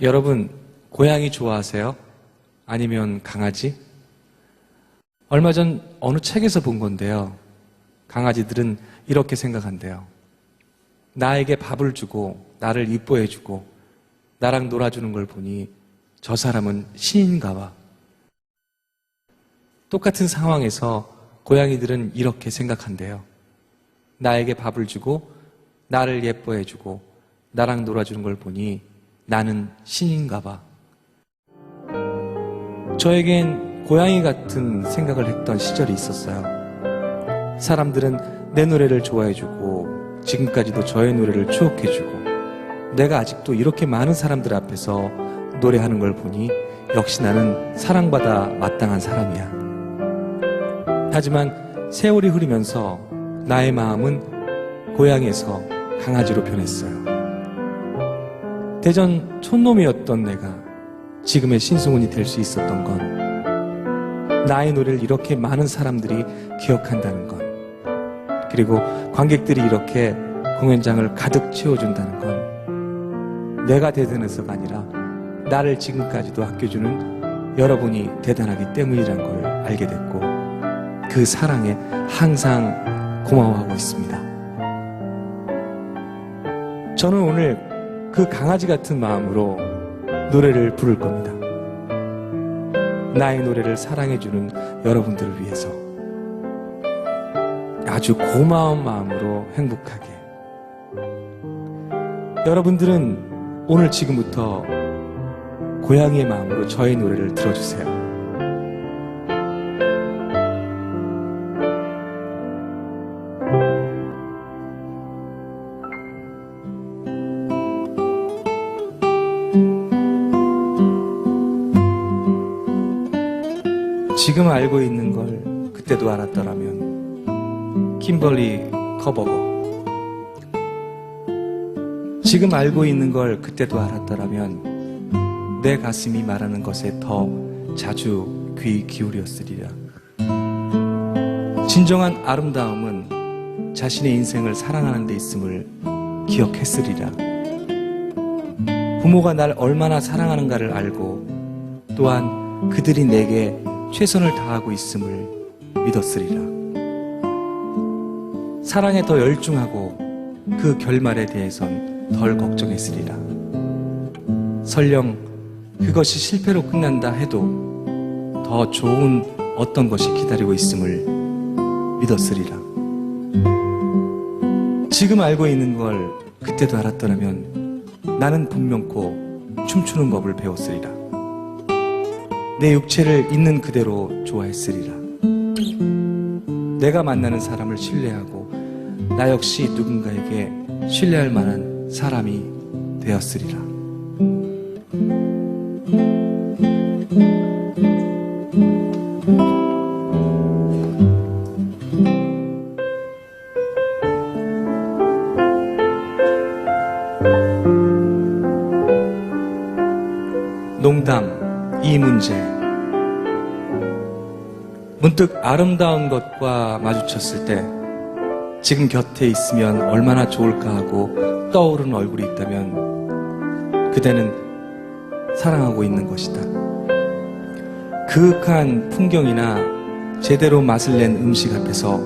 여러분, 고양이 좋아하세요? 아니면 강아지? 얼마 전 어느 책에서 본 건데요. 강아지들은 이렇게 생각한대요. 나에게 밥을 주고, 나를 이뻐해주고, 나랑 놀아주는 걸 보니 저 사람은 신인가 봐. 똑같은 상황에서 고양이들은 이렇게 생각한대요. 나에게 밥을 주고, 나를 예뻐해주고, 나랑 놀아주는 걸 보니 나는 신인가 봐. 저에겐 고양이 같은 생각을 했던 시절이 있었어요. 사람들은 내 노래를 좋아해주고, 지금까지도 저의 노래를 추억해주고, 내가 아직도 이렇게 많은 사람들 앞에서 노래하는 걸 보니 역시 나는 사랑받아 마땅한 사람이야. 하지만 세월이 흐르면서 나의 마음은 고향에서 강아지로 변했어요. 대전 촌놈이었던 내가 지금의 신승훈이 될 수 있었던 건 나의 노래를 이렇게 많은 사람들이 기억한다는 것 그리고 관객들이 이렇게 공연장을 가득 채워준다는 건 내가 대단해서가 아니라 나를 지금까지도 아껴주는 여러분이 대단하기 때문이란 걸 알게 됐고 그 사랑에 항상 고마워하고 있습니다. 저는 오늘 그 강아지 같은 마음으로 노래를 부를 겁니다. 나의 노래를 사랑해주는 여러분들을 위해서 아주 고마운 마음으로 행복하게 여러분들은 오늘 지금부터 고양이의 마음으로 저의 노래를 들어주세요. 지금 알고 있는 걸 그때도 알았더라면 kimberly 커버고 지금 알고 있는 걸 그때도 알았더라면 내 가슴이 말하는 것에 더 자주 귀 기울였으리라. 진정한 아름다움은 자신의 인생을 사랑하는 데 있음을 기억했으리라. 부모가 날 얼마나 사랑하는가를 알고 또한 그들이 내게 최선을 다하고 있음을 믿었으리라. 사랑에 더 열중하고 그 결말에 대해선 덜 걱정했으리라. 설령 그것이 실패로 끝난다 해도 더 좋은 어떤 것이 기다리고 있음을 믿었으리라. 지금 알고 있는 걸 그때도 알았더라면 나는 분명코 춤추는 법을 배웠으리라. 내 육체를 있는 그대로 좋아했으리라. 내가 만나는 사람을 신뢰하고 나 역시 누군가에게 신뢰할 만한 사람이 되었으리라. 이 문제. 문득 아름다운 것과 마주쳤을 때 지금 곁에 있으면 얼마나 좋을까 하고 떠오르는 얼굴이 있다면 그대는 사랑하고 있는 것이다. 그윽한 풍경이나 제대로 맛을 낸 음식 앞에서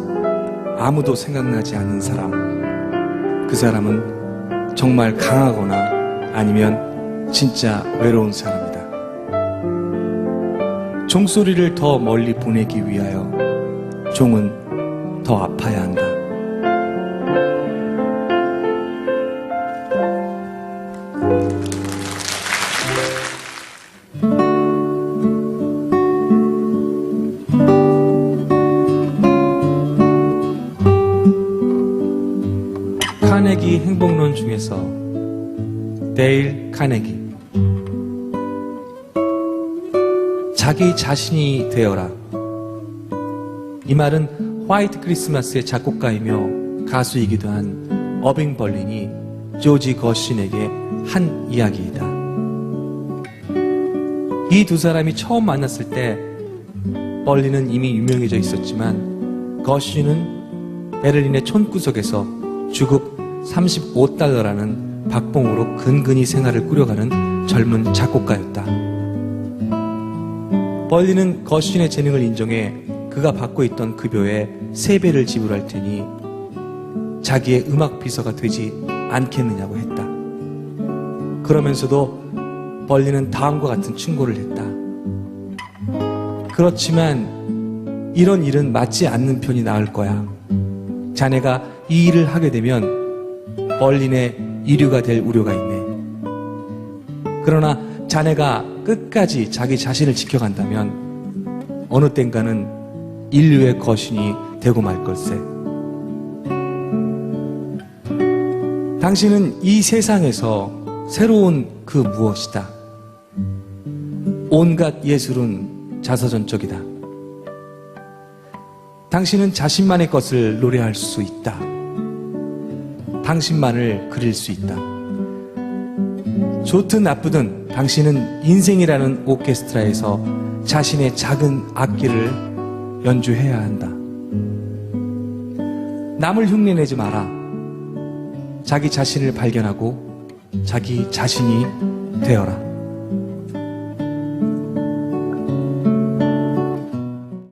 아무도 생각나지 않는 사람. 그 사람은 정말 강하거나 아니면 진짜 외로운 사람이다. 종소리를 더 멀리 보내기 위하여 종은 더 아파야 한다. 카네기 행복론 중에서 데일 카네기 자기 자신이 되어라. 이 말은 화이트 크리스마스의 작곡가이며 가수이기도 한 어빙 벌린이 조지 거신에게 한 이야기이다. 이 두 사람이 처음 만났을 때 벌린은 이미 유명해져 있었지만 거신은 베를린의 촌구석에서 주급 35달러라는 박봉으로 근근히 생활을 꾸려가는 젊은 작곡가였다. 벌리는 거신의 재능을 인정해 그가 받고 있던 급여의 세배를 지불할 테니 자기의 음악 비서가 되지 않겠느냐고 했다. 그러면서도 벌리는 다음과 같은 충고를 했다. 그렇지만 이런 일은 맞지 않는 편이 나을 거야. 자네가 이 일을 하게 되면 벌린의 이류가 될 우려가 있네. 그러나 자네가 끝까지 자기 자신을 지켜간다면 어느 땐가는 인류의 거신이 되고 말 걸세. 당신은 이 세상에서 새로운 그 무엇이다. 온갖 예술은 자서전적이다. 당신은 자신만의 것을 노래할 수 있다. 당신만을 그릴 수 있다. 좋든 나쁘든 당신은 인생이라는 오케스트라에서 자신의 작은 악기를 연주해야 한다. 남을 흉내내지 마라. 자기 자신을 발견하고 자기 자신이 되어라.